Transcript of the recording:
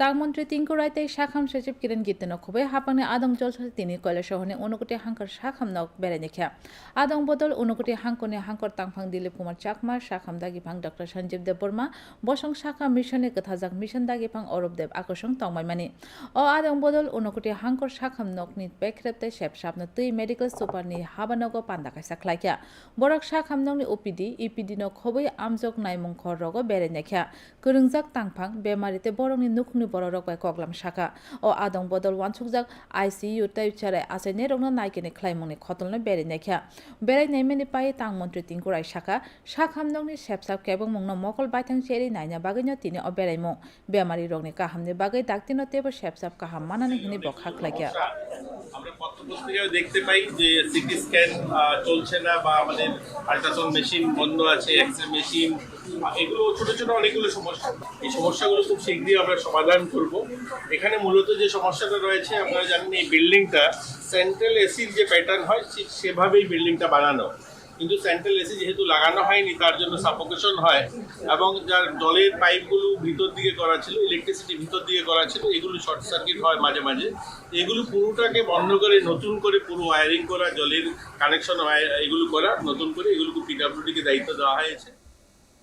তাংমন্ত্রী টিঙ্কু রাইতে শাখাম সচিব কিরেন গীতেন খুবই হাপানে আদং জল তিনি কয়লা শহরে অনুকুটি হাঙ্কর শাখাম নক বেড়াইনি খেয়া আদং বদল অনুকুটি হাঙ্কনে হাঙ্কর তাংফাং দিলীপ কুমার চাকমা, শাখাম দাগিফাং ডক্টর সঞ্জীব দেব বর্মা, বসং শাখা মিশনে কথাজাক মিশন দাগিফাং অরূপ দেব আকর্ষণ তংমাইমানি অ আদং বদল অনুকুটি হাঙ্কর শাখাম নকনি বেখ্রেপ্তে শেপ সাপনো তুই মেডিকেল সুপারনি হাবানগ পান্দাকাই সাখলাইখ্যা বরক শাখাম নংনি ওপিডি ইপিডি ন খবৈ আমজক নাইমুং খর রগ বেড়াইনি খেয়া করুংজাক তাংফাং বেমারিতে বরংনি নুখনি বড় রকবাই কগলাম শাখা ও আদং বদল ওয়ানসুকজাক আইসিইউ তাইচারে আসাইনে রংনো নাইকেনে খ্লাইমংনি খতলনো বেড়াইনি খেয়া বেড়াইনাই মেনি পাই মন্ত্রী তিনকুরাই শাখা শাখামদংনি সেপসাপ কেবং মংনো মকল বাইথাং চেরি নাইনা বাগৈনো তিনি অ বেড়াইমং বেমারি রংনি কাহামনি বাগৈ ডাক্তিনো তেবো সেপসাপ কাহাম মানানি হিনি বখাক লাগিয়া আমরা পত্রপত্রিকায় দেখতে পাই যে সিটি স্ক্যান চলছে না বা আমাদের আল্ট্রাসাউন্ড মেশিন বন্ধ আছে এক্সরে মেশিন এগুলো ছোট ছোট অনেকগুলো সমস্যা। এই সমস্যাগুলো খুব শীঘ্রই আমরা সমাধান করব। এখানে মূলত যে সমস্যাটা রয়েছে, আপনারা জানেন এই বিল্ডিংটা সেন্ট্রাল এসির যে প্যাটার্ন হয়, ঠিক সেভাবেই বিল্ডিংটা বানানো। কিন্তু সেন্ট্রাল এসি যেহেতু লাগানো হয়নি, তার জন্য সাফোকেশন হয় এবং যার জলের পাইপগুলো ভিতর দিকে করা ছিল ইলেকট্রিসিটি ভিতর দিকে করা ছিল, এগুলো শর্ট সার্কিট হয় মাঝে মাঝে। এগুলো পুরোটাকে বন্ধ করে, নতুন করে পুরো ওয়ারিং করা, জলের কানেকশন এগুলো করা, নতুন করে এগুলোকে পিডাব্লিউডিকে দায়িত্ব দেওয়া হয়েছে।